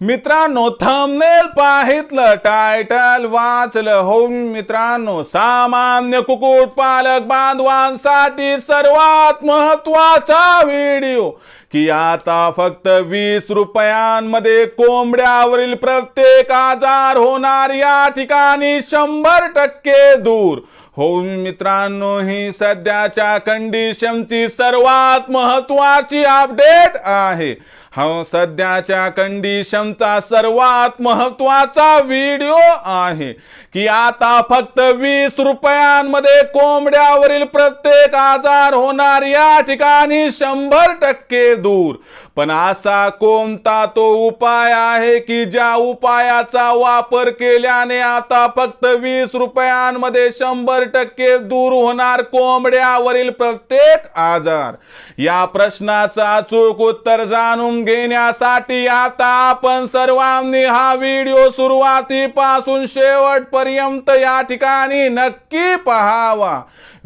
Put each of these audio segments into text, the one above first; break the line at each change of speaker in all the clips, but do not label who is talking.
मित्रांनो thumbnail पाहितलं title वाचलं. हो मित्रांनो सामान्य कुकुट पालक बांधवांसाठी सर्वात महत्त्वाचा व्हिडिओ की आता फक्त वीस रुपयांमध्ये कोंबड्यावरील प्रत्येक आजार होणार या ठिकाणी शंभर टक्के दूर. हो मित्रांनो ही सध्याच्या कंडिशनची सर्वात महत्वाची अपडेट आहे. हा सध्याच्या कंडिशनचा सर्वात महत्त्वाचा व्हिडिओ आहे की आता फक्त वीस रुपयांमध्ये कोंबड्यावरील प्रत्येक आजार होणार या ठिकाणी शंभर टक्के दूर. पण असा कोणता तो उपाय आहे की ज्या उपायाचा वापर केल्याने आता फक्त वीस रुपयांमध्ये शंभर टक्के दूर होणार कोंबड्यावरील प्रत्येक आजार? या प्रश्नाचा अचूक उत्तर जाणून घेण्यासाठी आता आपण सर्वांनी हा व्हिडिओ सुरुवातीपासून शेवटपर्यंत या ठिकाणी नक्की पहावा.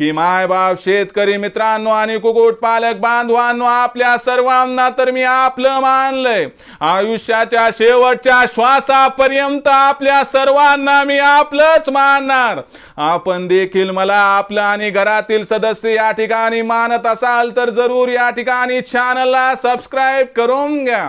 की मायबाप शेतकरी मित्रांनो आणि कुकुट पालक बांधवांनो आपल्या सर्वांना तर मी आपलं मानलंय. आयुष्याच्या शेवटच्या श्वासापर्यंत आपल्या सर्वांना मी आपलंच मानणार. आपण देखील मला आपलं आणि घरातील सदस्य या ठिकाणी मानत असाल तर जरूर या ठिकाणी चॅनलला सबस्क्राईब करून घ्या.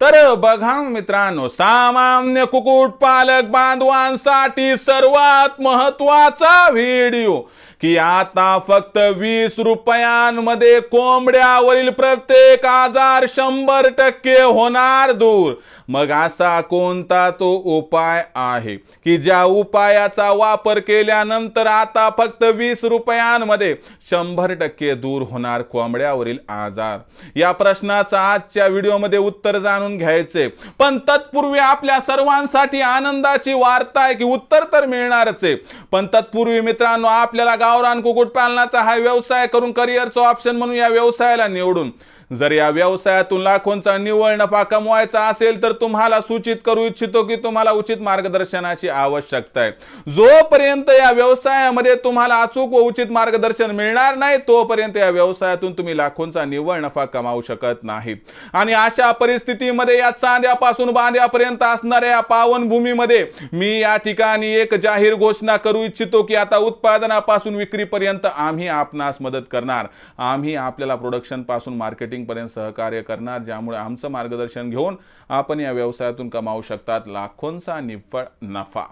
तर बघा मित्रांनो सामान्य कुकुट पालक बांधवांसाठी सर्वात महत्त्वाचा व्हिडिओ की आता फक्त वीस रुपयांमध्ये कोंबड्यावरील प्रत्येक आजार शंभर टक्के होणार दूर. मग असा कोणता तो उपाय आहे? की ज्या उपायाचा वापर केल्यानंतर आता फक्त वीस रुपयांमध्ये शंभर टक्के दूर होणार कोंबड्यावरील आजार? या प्रश्नाचा आजच्या व्हिडिओमध्ये उत्तर जाणून घ्यायचे. पण तत्पूर्वी आपल्या सर्वांसाठी आनंदाची वार्ता आहे की उत्तर तर मिळणारच. आहे पण तत्पूर्वी मित्रांनो आपल्याला गावरान कुक्कुटपालनाचा हा व्यवसाय करून करिअरचं ऑप्शन म्हणून या व्यवसायाला निवडून जर या व्यवसायातून लाखोंचा निव्वळ नफा कमवायचा असेल तर तुम्हाला सूचित करू इच्छितो की तुम्हाला उचित मार्गदर्शनाची आवश्यकता आहे. जोपर्यंत या व्यवसायामध्ये तुम्हाला अचूक व उचित मार्गदर्शन मिळणार नाही तोपर्यंत या व्यवसायातून तुम्ही लाखोंचा निव्वळ नफा कमावू शकत नाहीत. आणि अशा परिस्थितीमध्ये या चांद्यापासून बांध्यापर्यंत असणाऱ्या या पावनभूमीमध्ये मी या ठिकाणी एक जाहीर घोषणा करू इच्छितो की आता उत्पादनापासून विक्रीपर्यंत आम्ही आपणास मदत करणार. आम्ही आपल्याला प्रोडक्शनपासून मार्केटिंग मार्केटिंगपर्यंत सहकार्य करणार ज्यामुळे आमचं मार्गदर्शन घेऊन आपण या व्यवसायातून कमावू शकतात लाखोंचा निव्वळ नफा.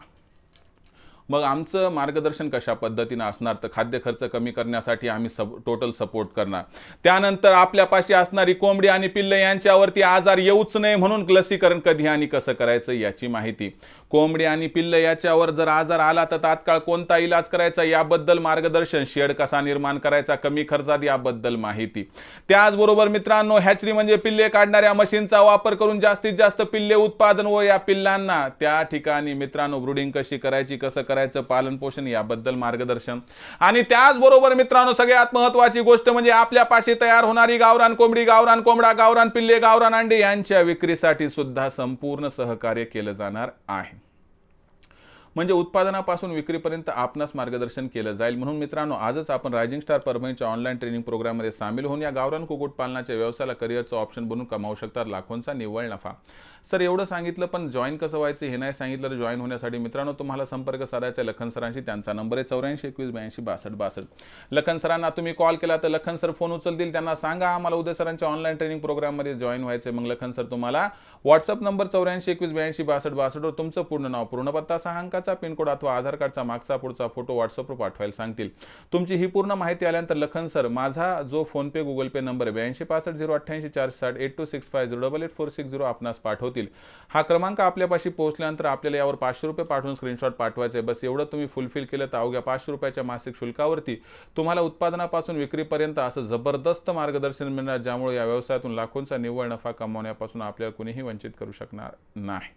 मग आमचं मार्गदर्शन कशा पद्धतीनं असणार? तर खाद्य खर्च कमी करण्यासाठी आम्ही सब टोटल सपोर्ट करणार. त्यानंतर आपल्यापाशी असणारी कोंबडी आणि पिल्ल यांच्यावरती आजार येऊच नये म्हणून लसीकरण कधी आणि कसं करायचं याची माहिती. कोंबडी आणि पिल्ल याच्यावर जर आजार आला तर तात्काळ कोणता इलाज करायचा याबद्दल मार्गदर्शन शेड कसा निर्माण करायचा कमी खर्चात याबद्दल माहिती. त्याचबरोबर मित्रांनो हॅचरी म्हणजे पिल्ले काढणाऱ्या मशीनचा वापर करून जास्तीत जास्त पिल्ले उत्पादन व या पिल्लांना त्या ठिकाणी मित्रांनो ब्रुडिंग कशी करायची कसं करायचं पालन पोषण याबद्दल मार्गदर्शन. आणि त्याचबरोबर मित्रांनो सगळ्यात महत्वाची गोष्ट म्हणजे आपल्या पाशी तयार होणारी गावरान कोंबडी गावरान कोंबडा गावरान पिल्ले गावरान अंडे यांच्या विक्रीसाठी सुद्धा संपूर्ण सहकार्य केलं जाणार आहे. म्हणजे उत्पादनापासून विक्रीपर्यंत आपणास मार्गदर्शन केलं जाईल. म्हणून मित्रांनो आजच आपण रायझिंग स्टार परभणीच्या ऑनलाईन ट्रेनिंग प्रोग्राममध्ये सामील होऊन या गावरान कुक्कुटपालनाच्या व्यवसायाला करिअरचं ऑप्शन बनून कमावू शकतात लाखोंचा निव्वळ नफा. सर एवढं सांगितलं पण जॉईन कसं व्हायचं हे नाही सांगितलं तर जॉईन होण्यासाठी मित्रांनो तुम्हाला संपर्क साधायचा लखन सरांशी. त्यांचा नंबर आहे चौऱ्याऐंशी एकवीस ब्याऐंशी बासष्ट बासष्ट. लखन सरांना तुम्ही कॉल केला तर लखन सर फोन उचलतील. त्यांना सांगा आम्हाला उद्या सरांच्या ऑनलाईन ट्रेनिंग प्रोग्राममध्ये जॉईन व्हायचं मग लखन सर तुम्हाला व्हॉट्सअप नंबर चौऱ्याऐंशी एकवीस ब्याऐंशी बासष्ट बासष्टवर तुमचं पूर्ण नाव पूर्ण पत्ता सहा पिनकोड अथवा आधार कार्डचा मागचा पुढचा फोटो व्हॉट्सअपवर पाठवायला सांगतील. तुमची ही पूर्ण माहिती आल्यानंतर लखन सर माझा जो फोनपे गुगल पे नंबर आहे ब्याऐंशी पासष्ट झिरो अठ्ठ्याऐंशी चार साठ eight two six five zero double eight four six zero आपणास पाठवतील. हा क्रमांक आपल्यापाशी पोहोचल्यानंतर आपल्याला यावर पाचशे रुपये पाठवून स्क्रीनशॉट पाठवायचे बस एवढं तुम्ही फुलफिल केलं तर अवघ्या पाचशे रुपयाच्या मासिक शुल्कावरती तुम्हाला उत्पादनापासून विक्रीपर्यंत असं जबरदस्त मार्गदर्शन मिळणार ज्यामुळे या व्यवसायातून लाखोंचा निव्वळ नफा कमावण्यापासून आपल्याला कुणीही वंचित करू शकणार नाही.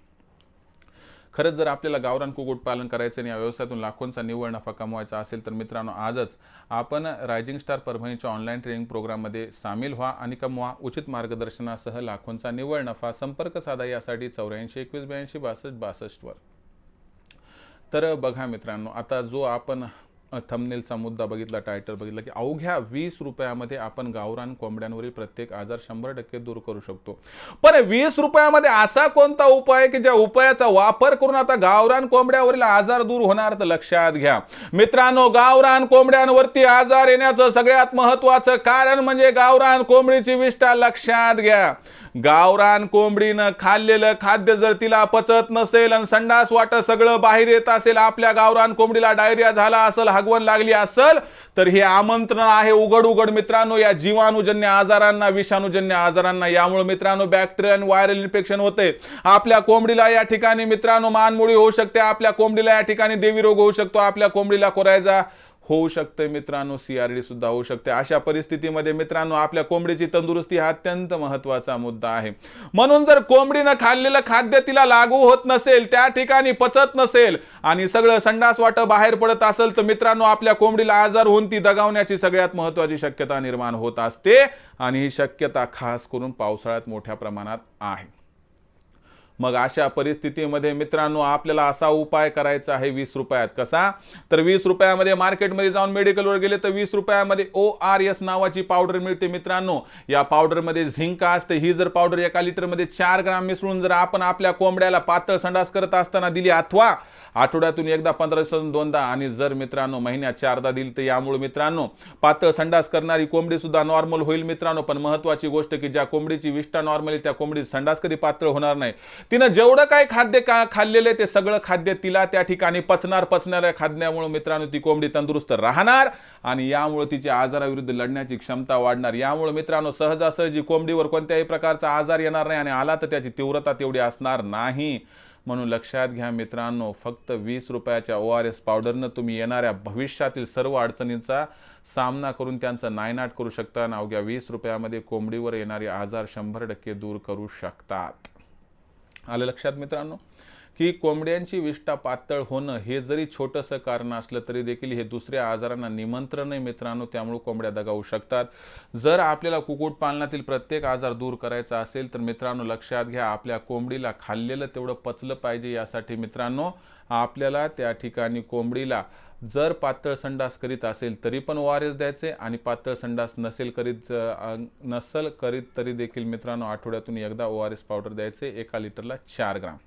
खरंच जर आपल्याला गावरान कुक्कुटपालन करायचं आणि या व्यवसायातून लाखोंचा निव्वळ नफा कमवायचा असेल तर मित्रांनो आजच आपण रायझिंग स्टार परभणीच्या ऑनलाईन ट्रेनिंग प्रोग्राममध्ये सामील व्हा आणि कमवा उचित मार्गदर्शनासह लाखोंचा निव्वळ नफा संपर्क साधा यासाठी चौऱ्याऐंशी एकवीस ब्याऐंशी बासष्ट बासष्टवर. तर बघा मित्रांनो आता जो आपण थंबनेलचा मुद्दा बघितला टायटल बघितला की अवघ्या वीस रुपयामध्ये आपण गावरान कोंबड्यांवरील प्रत्येक आजार शंभर टक्के दूर करू शकतो. पण वीस रुपयामध्ये असा कोणता उपाय की ज्या उपायाचा वापर करून आता गावरान कोंबड्यावरील आजार दूर होणार तर लक्षात घ्या. मित्रांनो गावरान कोंबड्यांवरती आजार येण्याचं सगळ्यात महत्वाचं कारण म्हणजे गावरान कोंबडीची विष्ठा लक्षात घ्या. गावरान कोंबडीनं खाल्लेलं खाद्य जर तिला पचत नसेल आणि संडास वाट सगळं बाहेर येत असेल आपल्या गावरान कोंबडीला डायरिया झाला असेल हगवण लागली असेल तर हे आमंत्रण आहे उघड उघड मित्रांनो या जीवाणूजन्य आजारांना विषाणूजन्य आजारांना. यामुळे मित्रांनो बॅक्टेरिया आणि व्हायरल इन्फेक्शन होते. आपल्या कोंबडीला या ठिकाणी मित्रांनो मानमुळी होऊ शकते आपल्या कोंबडीला या ठिकाणी देवी रोग होऊ शकतो आपल्या कोंबडीला कोरायचा होऊ शकते मित्रांनो सीआरडी सुद्धा होऊ शकते अशा परिस्थितीमध्ये मित्रांनो आपल्या कोंबडीची तंदुरुस्ती हा अत्यंत महत्त्वाचा मुद्दा आहे. म्हणून जर कोंबडीनं खाल्लेलं खाद्य तिला लागू होत नसेल त्या ठिकाणी पचत नसेल आणि सगळं संडास वाट बाहेर पडत असेल तर मित्रांनो आपल्या कोंबडीला आजार होऊन ती दगावण्याची सगळ्यात महत्वाची शक्यता निर्माण होत असते आणि ही शक्यता खास करून पावसाळ्यात मोठ्या प्रमाणात आहे. मग अशा परिस्थितीमध्ये मित्रांनो आपल्याला असा उपाय करायचा आहे वीस रुपयात. कसा? तर वीस रुपयामध्ये मार्केटमध्ये जाऊन मेडिकलवर गेले तर वीस रुपयामध्ये ओ आर एस नावाची पावडर मिळते मित्रांनो. या पावडरमध्ये झिंक असते. ही जर पावडर एका लिटरमध्ये चार ग्राम मिसळून जर आपण आपल्या कोंबड्याला पातळ संडास करत असताना दिली अथवा आठवड्यातून एकदा पंधरा दिवसातून दोनदा आणि जर मित्रांनो महिन्यात चारदा दिली तर यामुळे मित्रांनो पातळ संडास करणारी कोंबडी सुद्धा नॉर्मल होईल मित्रांनो. पण महत्वाची गोष्ट की ज्या कोंबडीची विष्ठा नॉर्मल आहे त्या कोंबडी संडास कधी पातळ होणार नाही. तिनं जेवढं काय खाद्य का खाल्लेलं आहे ते सगळं खाद्य तिला त्या ठिकाणी पचणार पचणाऱ्या खाद्यामुळे मित्रांनो ती कोंबडी तंदुरुस्त राहणार आणि यामुळे तिच्या आजाराविरुद्ध लढण्याची क्षमता वाढणार. यामुळे मित्रांनो सहजासहजी कोंबडीवर कोणत्याही प्रकारचा आजार येणार नाही आणि आला तर त्याची तीव्रता तेवढी असणार नाही. म्हणून लक्षात घ्या मित्रांनो फक्त वीस रुपयाच्या ओ आर एस पावडरनं तुम्ही येणाऱ्या भविष्यातील सर्व अडचणींचा सामना करून त्यांचं नायनाट करू शकता आणि अवघ्या वीस रुपयामध्ये कोंबडीवर येणारे आजार शंभर टक्के दूर करू शकतात. आलं लक्षात मित्रांनो? की कोंबड्यांची विष्ठा पातळ होणं हे जरी छोटंसं कारण असलं तरी देखील हे दुसऱ्या आजारांना निमंत्रण आहे मित्रांनो त्यामुळे कोंबड्या दगावू शकतात. जर आपल्याला कुक्कुटपालनातील प्रत्येक आजार दूर करायचा असेल तर मित्रांनो लक्षात घ्या आपल्या कोंबडीला खाल्लेलं तेवढं पचलं पाहिजे यासाठी मित्रांनो आपल्याला त्या ठिकाणी कोंबडीला जर पातळ संडास करीत असेल तरी पण ओ आर एस द्यायचे आणि पातळ संडास नसेल करीत नसल करीत तरी देखील मित्रांनो आठवड्यातून एकदा ओ आर एस पावडर द्यायचे एका लिटरला चार ग्राम.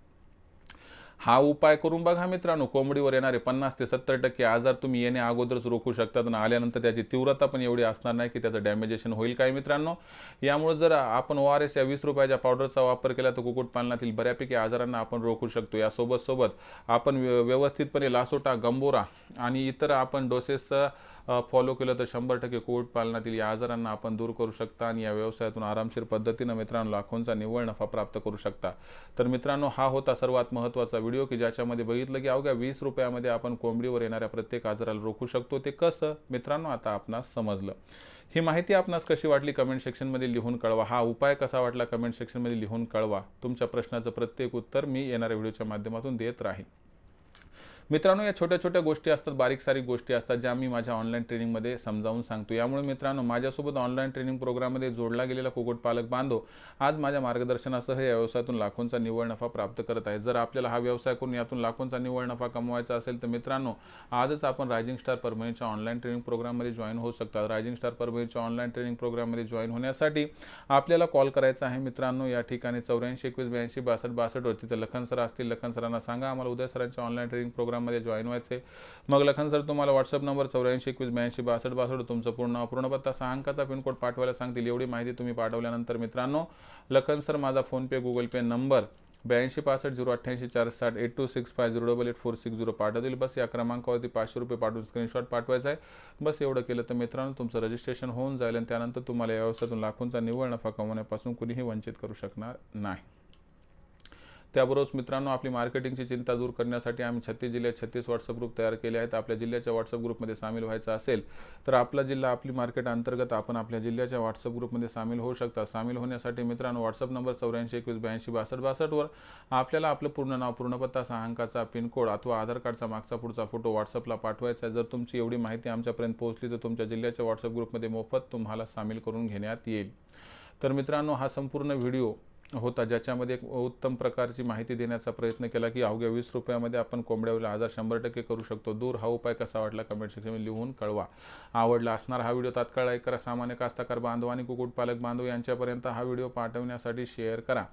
हा उपाय करून बघा मित्रांनो कोंबडीवर येणारे पन्नास ते सत्तर टक्के आजार तुम्ही येण्या अगोदरच रोखू शकतात आणि आल्यानंतर त्याची तीव्रता पण एवढी असणार नाही की त्याचं डॅमेजेशन होईल काय मित्रांनो? यामुळे जर आपण ओ आर एस या वीस रुपयाच्या पावडरचा वापर केला तर कुक्कुटपालनातील बऱ्यापैकी आजारांना आपण रोखू शकतो. यासोबत सोबत आपण व्यवस्थितपणे लासोटा गंबोरा आणि इतर आपण डोसेसचा फॉलो केलं तर शंभर टक्के कुक्कुटपालनातील या आजारांना आपण दूर करू शकता आणि या व्यवसायातून आरामशीर पद्धतीनं मित्रांनो लाखोंचा निव्वळ नफा प्राप्त करू शकता. तर मित्रांनो हा होता सर्वात महत्त्वाचा व्हिडिओ की ज्याच्यामध्ये बघितलं की अवघ्या वीस रुपयामध्ये आपण कोंबडीवर येणाऱ्या प्रत्येक आजाराला रोखू शकतो. ते कसं? मित्रांनो आता आपणास समजलं. ही माहिती आपणास कशी वाटली कमेंट सेक्शनमध्ये लिहून कळवा. हा उपाय कसा वाटला कमेंट सेक्शनमध्ये लिहून कळवा. तुमच्या प्रश्नाचं प्रत्येक उत्तर मी येणाऱ्या व्हिडिओच्या माध्यमातून देत राहीन. मित्रांनो या छोट्या छोट्या गोष्टी असतात बारीक सारीक गोष्टी असतात ज्या मी माझ्या ऑनलाईन ट्रेनिंगमध्ये समजावून सांगतो. यामुळे मित्रांनो माझ्यासोबत ऑनलाईन ट्रेनिंग प्रोग्राममध्ये जोडला गेलेला कुक्कुटपालक बांधव आज माझ्या मार्गदर्शनासह या व्यवसायातून लाखोंचा निव्वळ नफा प्राप्त करत आहे जर आपल्याला हा व्यवसाय करून यातून लाखोंचा निव्वळ नफा कमवायचा असेल तर मित्रांनो आजच आपण रायझिंग स्टार परभणीच्या ऑनलाईन ट्रेनिंग प्रोग्राममध्ये जॉईन होऊ शकता. रायझिंग स्टार परभणीच्या ऑनलाईन ट्रेनिंग प्रोग्राममध्ये जॉईन होण्यासाठी आपल्याला कॉल करायचा आहे. मित्रांनो या ठिकाणी चौऱ्याऐंशी एकवीस ब्याऐंशी बासष्ट बासष्टवर तिथे लखन सर असतील. लखन सरांना सांगा. आम्हाला उद्या सरांच्या ऑनलाईन ट्रेनिंग प्रोग्राम प्रोग्राममध्ये जॉईन व्हायचे. मग लखन सर तुम्हाला व्हॉट्सअप नंबर चौऱ्याऐंशी एकवीस ब्याऐंशी बासष्ट बासष्ट तुमचं पूर्ण नाव पूर्ण पत्ता सहा अंकाचा पिनकोड पाठवायला सांगतील. एवढी माहिती तुम्ही पाठवल्यानंतर मित्रांनो लखन सर माझा फोनपे गुगल पे नंबर ब्याऐंशी पासष्ट झिरो अठ्ठ्याऐंशी चार साठ eight two six five zero double eight four six zero पाठवतील. बस या क्रमांकावरती पाचशे रुपये पाठवून स्क्रीनशॉट पाठवायचा आहे. बस एवढं केलं तर मित्रांनो तुमचं रजिस्ट्रेशन होऊन जाईल आणि त्यानंतर तुम्हाला या व्यवसायातून लाखोंचा निव्वळ नफा कमवण्यापासून कुणीही वंचित करू शकणार नाही. त्याबरोबरच मित्रांनो आपली मार्केटिंगची चिंता दूर करण्यासाठी आम्ही छत्तीस जिल्ह्यात छत्तीस व्हॉट्सअप ग्रुप तयार केले आहेत. आपल्या जिल्ह्याच्या व्हॉट्सअप ग्रुपमध्ये सामील व्हायचं असेल तर आपला जिल्हा आपली मार्केट अंतर्गत आपण आपल्या जिल्ह्याच्या व्हॉट्सअप ग्रुपमध्ये सामील होऊ शकता. सामील होण्यासाठी मित्रांनो व्हॉट्सअप नंबर चौऱ्याऐंशी एकवीस ब्याऐंशी बासष्ट बासष्टवर आपल्याला आपलं पूर्ण नाव पूर्णपत्ता सहा अंकाचा पिनकोड अथवा आधार कार्डचा मागचा पुढचा फोटो व्हॉट्सअपला पाठवायचा आहे. जर तुमची एवढी माहिती आमच्यापर्यंत पोहोचली तर तुमच्या जिल्ह्याच्या व्हॉट्सअप ग्रुपमध्ये मोफत तुम्हाला सामील करून घेण्यात येईल. तर मित्रांनो हा संपूर्ण व्हिडिओ होता ज्याच्यामध्ये एक उत्तम प्रकारची माहिती देण्याचा प्रयत्न केला की अवघ्या वीस रुपयामध्ये आपण कोंबड्यावरील आजार शंभर टक्के करू शकतो. दूर हा उपाय कसा वाटला कमेंट सेक्शनमध्ये लिहून कळवा. आवडला असणार हा व्हिडिओ तात्काळ लाईक करा. सामान्य कास्तकार बांधव आणि कुक्कुटपालक बांधव यांच्यापर्यंत हा व्हिडिओ पाठवण्यासाठी शेअर करा.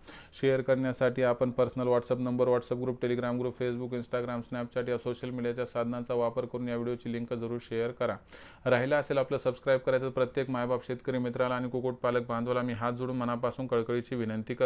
शेअर करण्यासाठी आपण personal WhatsApp number WhatsApp group Telegram group Facebook Instagram Snapchat या सोशल मीडियाच्या साधनांचा वापर करून या व्हिडिओची लिंक जरूर शेअर करा. राहिला असेल आपलं सबस्क्राईब करायचं प्रत्येक मायबाप शेतकरी मित्राला आणि कुक्कुटपालक बांधवाला मी हात जोडून मनापासून कळकळीची विनंती करतो.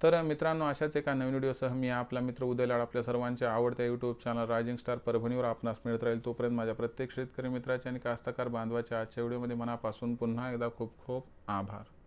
तर मित्रांनो अशाच एका नवीन व्हिडिओसह मी आपला मित्र उदयलाड आपल्या सर्वांच्या आवडत्या यूट्यूब चॅनल रायझिंग स्टार परभणीवर आपणास मिळत राहील. तोपर्यंत माझ्या प्रत्येक शेतकरी मित्राच्या आणि कास्तकार बांधवाच्या आजच्या व्हिडिओमध्ये मनापासून पुन्हा एकदा खूप खूप आभार.